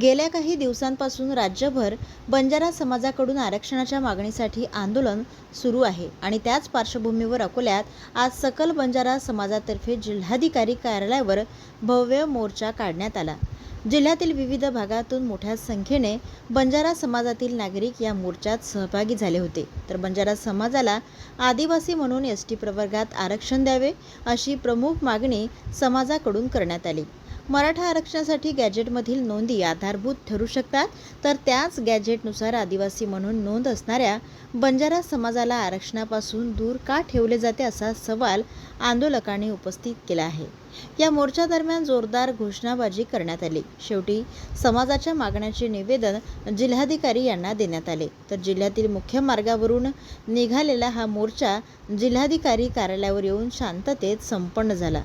गेल्या काही दिवसांपासून राज्यभर बंजारा समाजाकडून आरक्षणाच्या मागणीसाठी आंदोलन सुरू आहे आणि त्याच पार्श्वभूमीवर अकोल्यात आज सकल बंजारा समाजातर्फे जिल्हाधिकारी कार्यालयावर भव्य मोर्चा काढण्यात आला. जिल्ह्यातील विविध भागातून मोठ्या संख्येने बंजारा समाजातील नागरिक या मोर्चात सहभागी झाले होते. तर बंजारा समाजाला आदिवासी म्हणून एस टी प्रवर्गात आरक्षण द्यावे अशी प्रमुख मागणी समाजाकडून करण्यात आली. मराठा आरक्षणासाठी गॅजेटमधील नोंदी आधारभूत ठरू शकतात तर त्याच गॅजेटनुसार आदिवासी म्हणून नोंद असणाऱ्या बंजारा समाजाला आरक्षणापासून दूर का ठेवले जाते असा सवाल आंदोलकांनी उपस्थित केला आहे. या मोर्चादरम्यान जोरदार घोषणाबाजी करण्यात आली. शेवटी समाजाच्या मागण्याचे निवेदन जिल्हाधिकारी यांना देण्यात आले. तर जिल्ह्यातील मुख्य मार्गावरून निघालेला हा मोर्चा जिल्हाधिकारी कार्यालयावर येऊन शांततेत संपन्न झाला.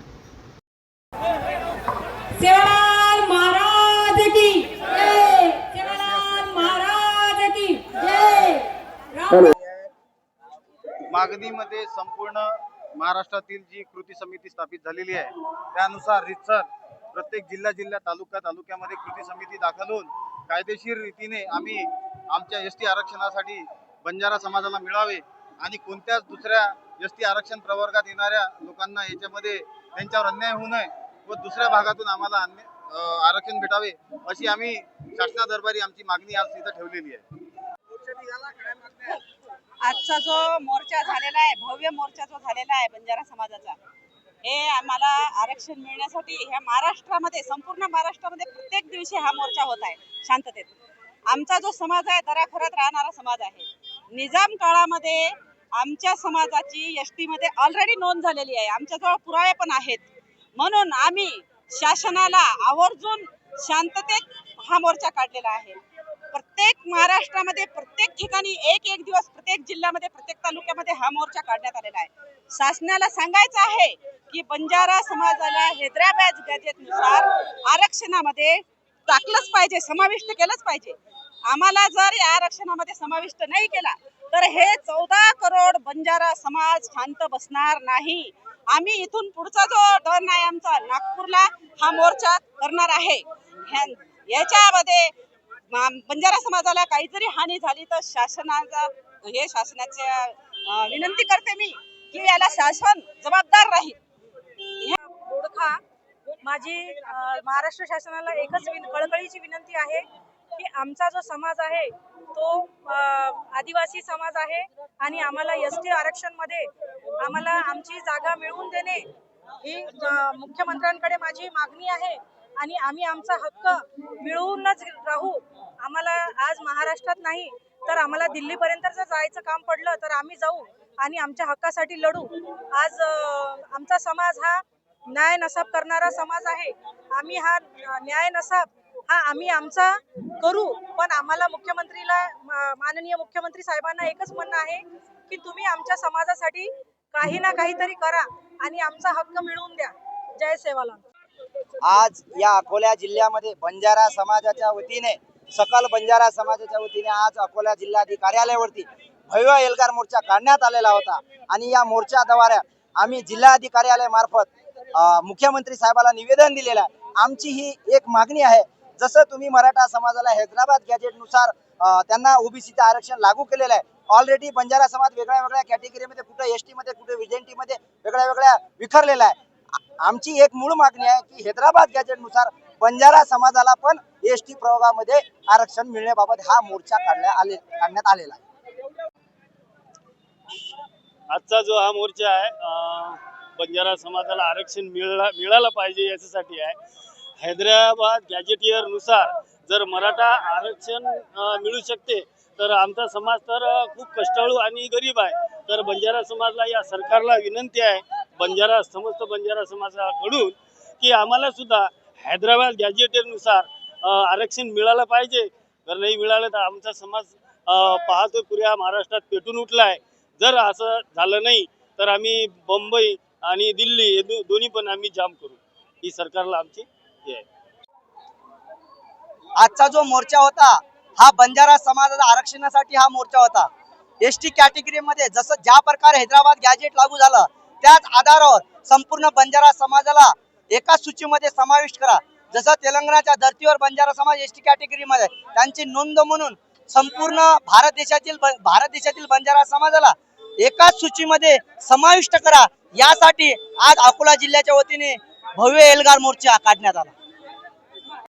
सेवालाल महाराज की जय! सेवालाल महाराज की जय! मागणीमध्ये संपूर्ण महाराष्ट्रातील जी कृती समिती स्थापित झालेली आहे त्यानुसार रितसर प्रत्येक जिल्हा जिल्हा तालुका तालुक्यामध्ये कृती समिती दाखल होऊन कायदेशीर रीतीने आम्ही आमच्या एस टी आरक्षणासाठी बंजारा समाजाला मिळावे आणि कोणत्याच दुसऱ्या एस टी आरक्षण प्रवर्गात येणाऱ्या लोकांना याच्यामध्ये त्यांच्यावर अन्याय होऊ नये व दुसऱ्या भागातून आम्हाला अन्य आरक्षण भेटावे अशी आम्ही शासनादरबारी आमची मागणी आज तिथं ठेवलेली आहे. आजचा जो मोर्चा झालेला आहे भव्य मोर्चा जो झालेला आहे बंजारा समाजाचा हे आम्हाला आरक्षण मिळण्यासाठी ह्या महाराष्ट्रामध्ये संपूर्ण महाराष्ट्रामध्ये प्रत्येक दिवशी हा मोर्चा होत आहे शांततेत. आमचा जो समाज आहे दराखरात राहणारा समाज आहे. निजाम काळामध्ये आमच्या समाजाची एसमध्ये ऑलरेडी नोंद झालेली आहे. आमच्याजवळ पुरावे पण आहेत. म्हणून आम्ही शासनाला आवर्जून शांततेत हा मोर्चा काढलेला आहे. प्रत्येक महाराष्ट्रामध्ये प्रत्येक ठिकाणी एक एक दिवस प्रत्येक जिल्ह्यामध्ये प्रत्येक तालुक्यामध्ये हा मोर्चा काढण्यात आलेला आहे. शासनाला सांगायचं आहे की बंजारा समाजाला हैदराबाद गॅजेटनुसार आरक्षणामध्ये टाकलंच पाहिजे समाविष्ट केलंच पाहिजे. आम्हाला जर या आरक्षणामध्ये समाविष्ट नाही केला तर हे चौदा करोड बंजारा समाज शांत बसणार नाही. आम्ही इथून पुढचा जो डन आहे आमचा नागपूरला हा मोर्चा करणार आहे. ह्या- याच्यामध्ये बंजारा समाजाला काही जरी हानी झाली तर शासनाचा हे शासनाच्या विनंती करते मी की याला शासन जबाबदार राहील. माझी महाराष्ट्र शासनाला एकच विन कळकळीची विनंती आहे की आमचा जो समाज आहे तो आदिवासी समाज आहे आणि आम्हाला एस टी आरक्षणमध्ये आम्हाला आमची जागा मिळवून देणे ही मुख्यमंत्र्यांकडे माझी मागणी आहे आणि आम्ही आमचा हक्क मिळवूनच राहू. आम्हाला आज महाराष्ट्रात नाही तर आम्हाला दिल्लीपर्यंत जर जायचं काम पडलं तर आम्ही जाऊ आणि आमच्या हक्कासाठी लढू. आज आमचा समाज हा न्याय नसाब करणारा समाज आहे. आम्ही हा न्याय नसाब हा आम्ही आमचा करू पण आम्हाला मुख्यमंत्रीला माननीय मुख्यमंत्री साहेबांना एकच म्हणणं आहे की तुम्ही आमच्या समाजासाठी काही ना काहीतरी करा आणि आमचा हक्क मिळवून द्या. जय सेवाला आज या अकोला जिल्ह्यामध्ये बंजारा समाजाच्या वतीने सकल बंजारा समाजाच्या वतीने आज अकोला जिल्हाधिकारी कार्यालयावरती भव्य एल्गार मोर्चा काढण्यात आलेला होता. आणि या मोर्चाद्वारे आम्ही जिल्हाधिकारी कार्यालयामार्फत मुख्यमंत्री साहेबाला निवेदन दिलेलं आहे. आमची ही एक मागणी आहे जसं तुम्ही मराठा समाजाला हैदराबाद गॅजेटनुसार त्यांना ओबीसीचं आरक्षण लागू केलेलं आहे. ऑलरेडी बंजारा समाज वेगळ्या वेगळ्या कॅटेगरीमध्ये कुठे एसमध्ये कुठे विजेंटी मध्ये वेगळ्या वेगळ्या विखरलेला आहे. आमची एक मूळ मागणी आहे की हैदराबाद गॅजेटनुसार बंजारा समाजाला पण एस टी प्रयोगामध्ये आरक्षण मिळण्याबाबत हा मोर्चा काढल्या आले काढण्यात आलेला आहे. आजचा जो हा मोर्चा आहे बंजारा समाजाला आरक्षण मिळाला मिळालं पाहिजे याच्यासाठी आहे. हैदराबाद गॅजेटियरनुसार जर मराठा आरक्षण मिळू शकते तर आमचा समाज तर खूप कष्टाळू आणि गरीब आहे. तर बंजारा समाजला या सरकारला विनंती आहे बंजारा समस्त बंजारा समाजाकडून की आम्हाला सुद्धा हैदराबाद गॅजेटियरनुसार आरक्षण मिळालं पाहिजे. जर नाही मिळालं तर आमचा समाज पाहतो पुऱ्या महाराष्ट्रात पेटून उठला आहे जर असं झालं नाही तर आम्ही बंबई आणि दिल्ली हे दो- दोन्ही पण आम्ही जाम करू. ही सरकारला आमची आहे आजचा जो मोर्चा होता हा बंजारा समाजाच्या आरक्षणासाठी हा मोर्चा होता. एस टी कॅटेगरीमध्ये जसं ज्या प्रकारे हैदराबाद गॅजेट लागू झालं त्याच आधारावर संपूर्ण बंजारा समाजाला एका सूचीमध्ये समाविष्ट करा. जसं तेलंगणाच्या धर्तीवर बंजारा समाज एस टी कॅटेगरीमध्ये त्यांची नोंद म्हणून संपूर्ण भारत देशातील भारत देशातील बंजारा समाजाला एकाच सूचीमध्ये समाविष्ट करा. यासाठी आज अकोला जिल्ह्याच्या वतीने भव्य एल्गार मोर्चा काढण्यात आला.